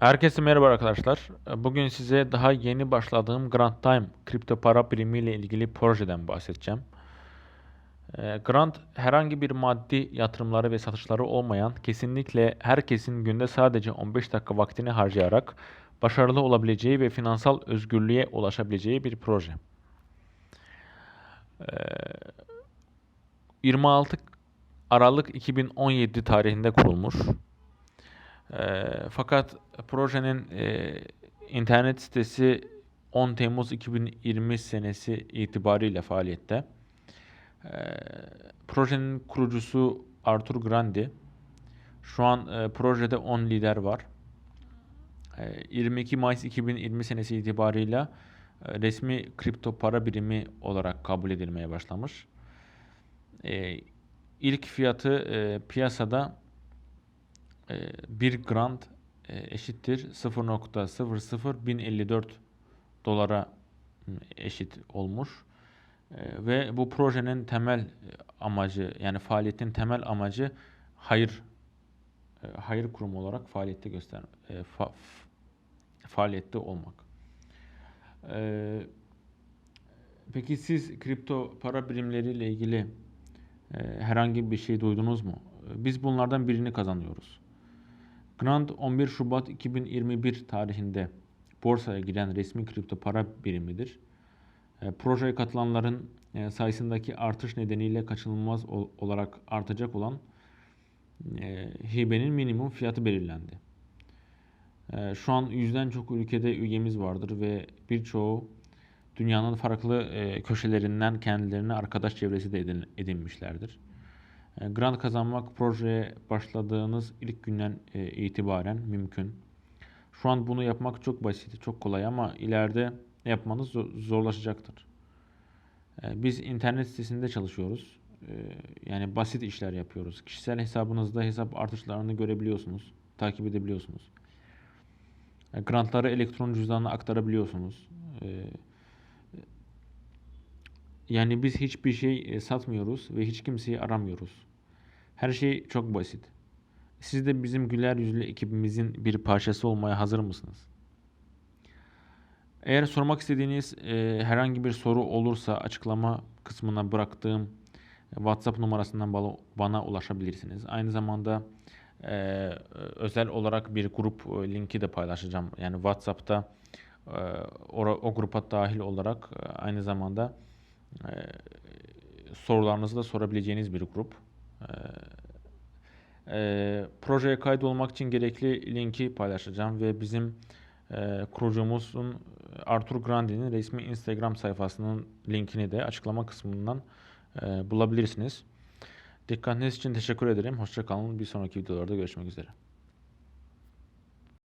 Herkese merhaba arkadaşlar. Bugün size daha yeni başladığım Grant Time kripto para birimi ilgili projeden bahsedeceğim. Ee, Grant herhangi bir maddi yatırımları ve satışları olmayan, kesinlikle herkesin günde sadece 15 dakika vaktini harcayarak başarılı olabileceği ve finansal özgürlüğe ulaşabileceği bir proje. Ee, 26 Aralık 2017 tarihinde kurulmuş. Ee, fakat projenin e, internet sitesi 10 Temmuz 2020 senesi itibariyle faaliyette. Ee, projenin kurucusu Arthur Grandi. Şu an e, projede 10 lider var. Ee, 22 Mayıs 2020 senesi itibarıyla e, resmi kripto para birimi olarak kabul edilmeye başlamış. Ee, ilk fiyatı e, piyasada e, 1 grant e, eşittir 0.00154 dolara eşit olmuş. E, ve bu projenin temel e, amacı yani faaliyetin temel amacı hayır e, hayır kurumu olarak faaliyette göster fa- faaliyette olmak. E, peki siz kripto para birimleriyle ilgili herhangi bir şey duydunuz mu? Biz bunlardan birini kazanıyoruz. Grant 11 Şubat 2021 tarihinde borsaya giren resmi kripto para birimidir. E, projeye katılanların e, sayısındaki artış nedeniyle kaçınılmaz ol- olarak artacak olan e, hibenin minimum fiyatı belirlendi. Şu an yüzden çok ülkede üyemiz vardır ve birçoğu dünyanın farklı köşelerinden kendilerine arkadaş çevresi de edin- edinmişlerdir. E, Grant kazanmak projeye başladığınız ilk günden e, itibaren mümkün. Şu an bunu yapmak çok basit, çok kolay ama ileride yapmanız zo- zorlaşacaktır. E, Biz internet sitesinde çalışıyoruz. E, Yani basit işler yapıyoruz. Kişisel hesabınızda hesap artışlarını görebiliyorsunuz, takip edebiliyorsunuz. Grantları elektron cüzdanına aktarabiliyorsunuz. Yani biz hiçbir şey e, satmıyoruz ve hiç kimseyi aramıyoruz. Her şey çok basit. Siz de bizim güler yüzlü ekibimizin bir parçası olmaya hazır mısınız? Eğer sormak istediğiniz e, herhangi bir soru olursa açıklama kısmına bıraktığım WhatsApp numarasından bana, ulaşabilirsiniz. Aynı zamanda e, özel olarak bir grup e, linki de paylaşacağım. Yani WhatsApp'ta e, ora- o grupa dahil olarak e, aynı zamanda e, sorularınızı da sorabileceğiniz bir grup. E, e, projeye kaydolmak için gerekli linki paylaşacağım ve bizim e, kurucumuzun Arthur Grandi'nin resmi Instagram sayfasının linkini de açıklama kısmından e, bulabilirsiniz. Dikkatiniz için teşekkür ederim. Hoşça kalın. Bir sonraki videolarda görüşmek üzere.